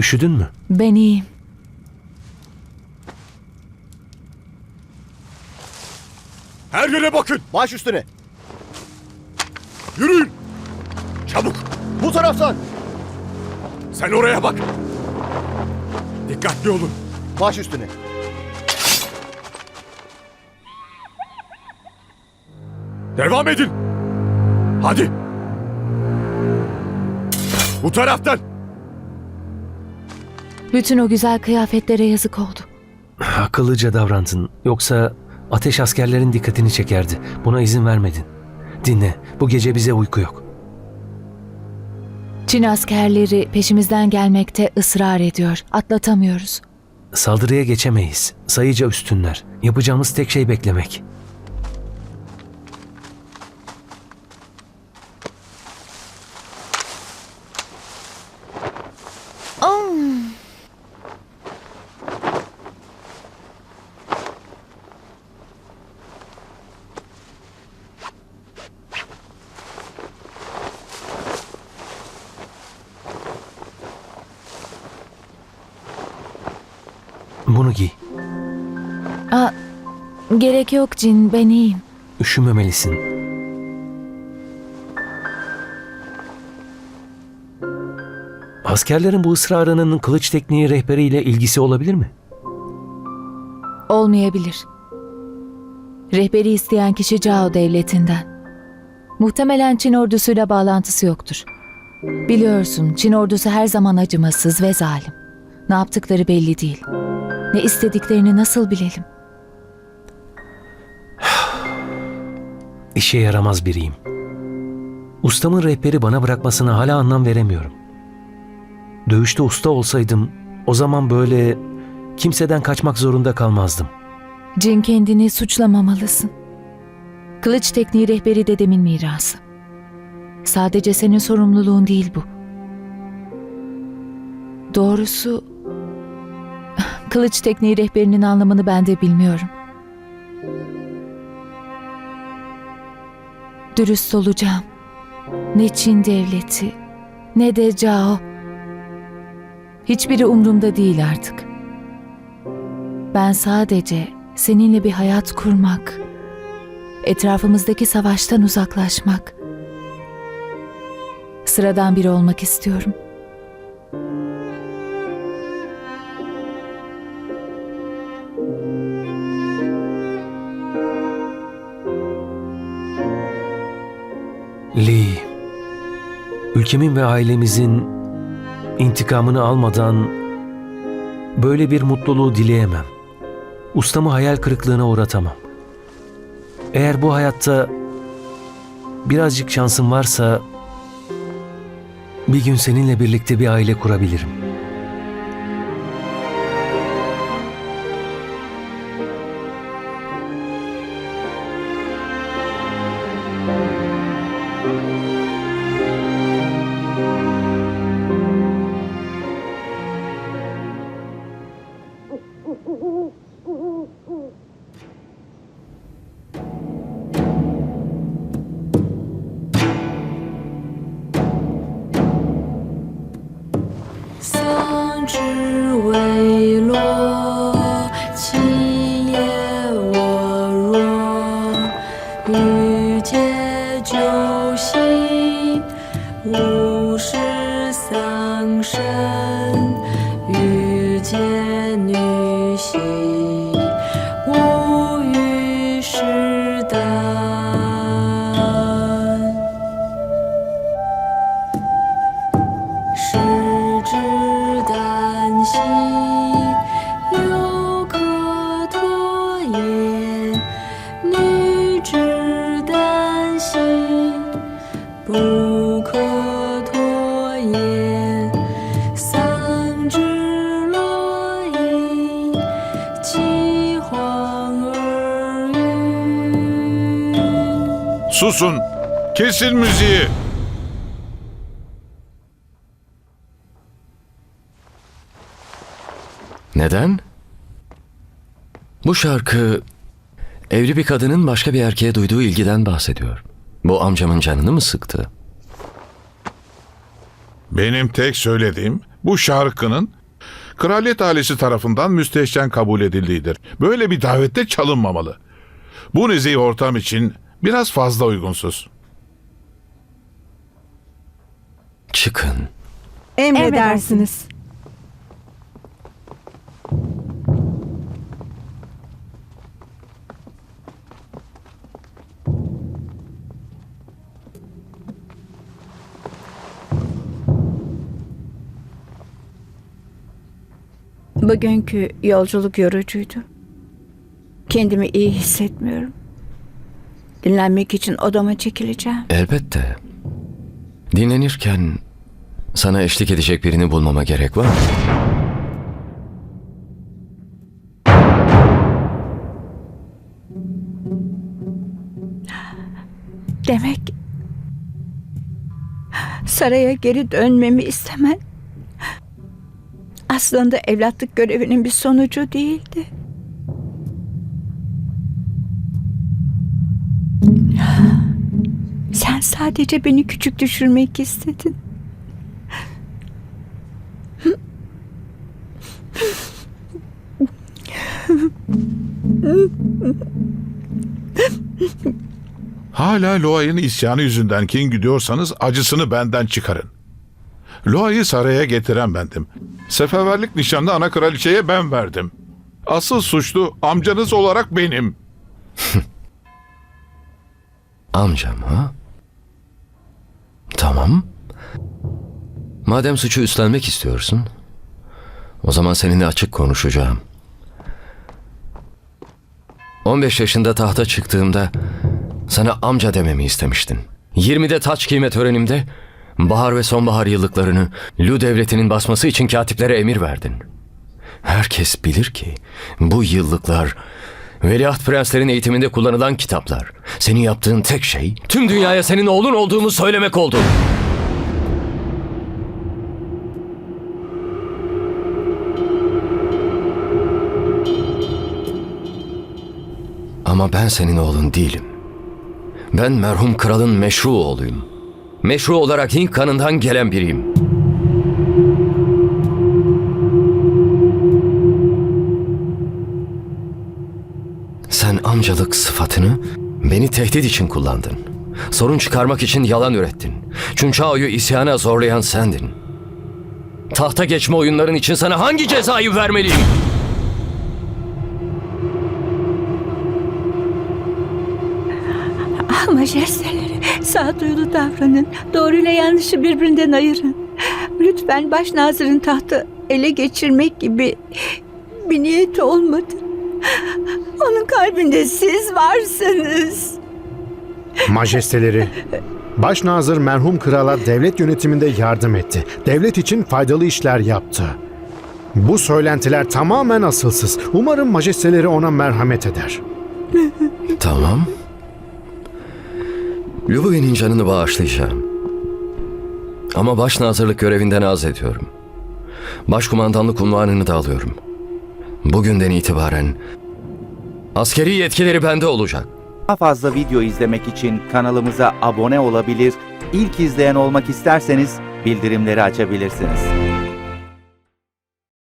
Üşüdün mü? Ben iyiyim. Her yere bakın. Baş üstüne. Yürüyün. Çabuk. Bu taraftan. Sen oraya bak. Dikkatli olun. Baş üstüne. Devam edin. Hadi. Bu taraftan. Bütün o güzel kıyafetlere yazık oldu. Akıllıca davrandın. Yoksa ateş askerlerin dikkatini çekerdi. Buna izin vermedin. Dinle, bu gece bize uyku yok. Çin askerleri peşimizden gelmekte ısrar ediyor. Atlatamıyoruz. Saldırıya geçemeyiz. Sayıca üstünler. Yapacağımız tek şey beklemek. Bunu giy. Aa, gerek yok Cin, ben iyiyim. Üşümemelisin. Askerlerin bu ısrarının kılıç tekniği rehberiyle ilgisi olabilir mi? Olmayabilir. Rehberi isteyen kişi Cao devletinden. Muhtemelen Çin ordusuyla bağlantısı yoktur. Biliyorsun Çin ordusu her zaman acımasız ve zalim. Ne yaptıkları belli değil. Ne istediklerini nasıl bilelim? İşe yaramaz biriyim. Ustamın rehberi bana bırakmasına hala anlam veremiyorum. Dövüşte usta olsaydım o zaman böyle kimseden kaçmak zorunda kalmazdım. Cin kendini suçlamamalısın. Kılıç tekniği rehberi dedemin mirası. Sadece senin sorumluluğun değil bu. Doğrusu kılıç tekniği rehberinin anlamını ben de bilmiyorum. Dürüst olacağım. Ne Çin devleti ne de Cao. Hiçbiri umurumda değil artık. Ben sadece seninle bir hayat kurmak, etrafımızdaki savaştan uzaklaşmak, sıradan biri olmak istiyorum. Lee, ülkemin ve ailemizin intikamını almadan böyle bir mutluluğu dileyemem. Ustamı hayal kırıklığına uğratamam. Eğer bu hayatta birazcık şansım varsa bir gün seninle birlikte bir aile kurabilirim. 日未落，其叶我若；欲见酒兮，吾事丧身；欲见女兮，无欲事。Susun. Kesin müziği. Neden? Bu şarkı evli bir kadının başka bir erkeğe duyduğu ilgiden bahsediyor. Bu amcamın canını mı sıktı? Benim tek söylediğim bu şarkının kraliyet ailesi tarafından müstehcen kabul edildiğidir. Böyle bir davette çalınmamalı. Bu nezih ortam için biraz fazla uygunsuz. Çıkın. Emredersiniz. Bugünkü yolculuk yorucuydu. Kendimi iyi hissetmiyorum. Dinlenmek için odama çekileceğim. Elbette. Dinlenirken sana eşlik edecek birini bulmama gerek var mı? Demek saraya geri dönmemi istemen aslında evlatlık görevinin bir sonucu değildi. Sen sadece beni küçük düşürmek istedin. Hala Loa'nın isyanı yüzünden kin gidiyorsanız acısını benden çıkarın. Loa'yı saraya getiren bendim. Seferberlik nişanını ana kraliçeye ben verdim. Asıl suçlu amcanız olarak benim. Amcam ha? Tamam. Madem suçu üstlenmek istiyorsun, o zaman seninle açık konuşacağım. 15 yaşında tahta çıktığımda sana amca dememi istemiştin. 20'de taç giyme törenimde bahar ve sonbahar yıllıklarını Lu devletinin basması için katiplere emir verdin. Herkes bilir ki bu yıllıklar Veliaht prenslerin eğitiminde kullanılan kitaplar. Senin yaptığın tek şey tüm dünyaya senin oğlun olduğumu söylemek oldu. Ama ben senin oğlun değilim. Ben merhum kralın meşru oğluyum. Meşru olarak Hint kanından gelen biriyim. Amcalık sıfatını beni tehdit için kullandın. Sorun çıkarmak için yalan ürettin. Chunchao'yu isyana zorlayan sendin. Tahta geçme oyunların için sana hangi cezayı vermeliyim? Ah majesteleri, sağduyulu davranın. Doğru ile yanlışı birbirinden ayırın. Lütfen başnazırın tahtı ele geçirmek gibi bir niyet olmadı. Onun kalbinde siz varsınız. Majesteleri, Başnazır merhum krala devlet yönetiminde yardım etti. Devlet için faydalı işler yaptı. Bu söylentiler tamamen asılsız. Umarım majesteleri ona merhamet eder. Tamam. Lubuvi'nin canını bağışlayacağım. Ama başnazırlık görevinden az ediyorum. Başkumandanlık unvanını da alıyorum. Bugünden itibaren askeri yetkileri bende olacak. Daha fazla video izlemek için kanalımıza abone olabilir, ilk izleyen olmak isterseniz bildirimleri açabilirsiniz.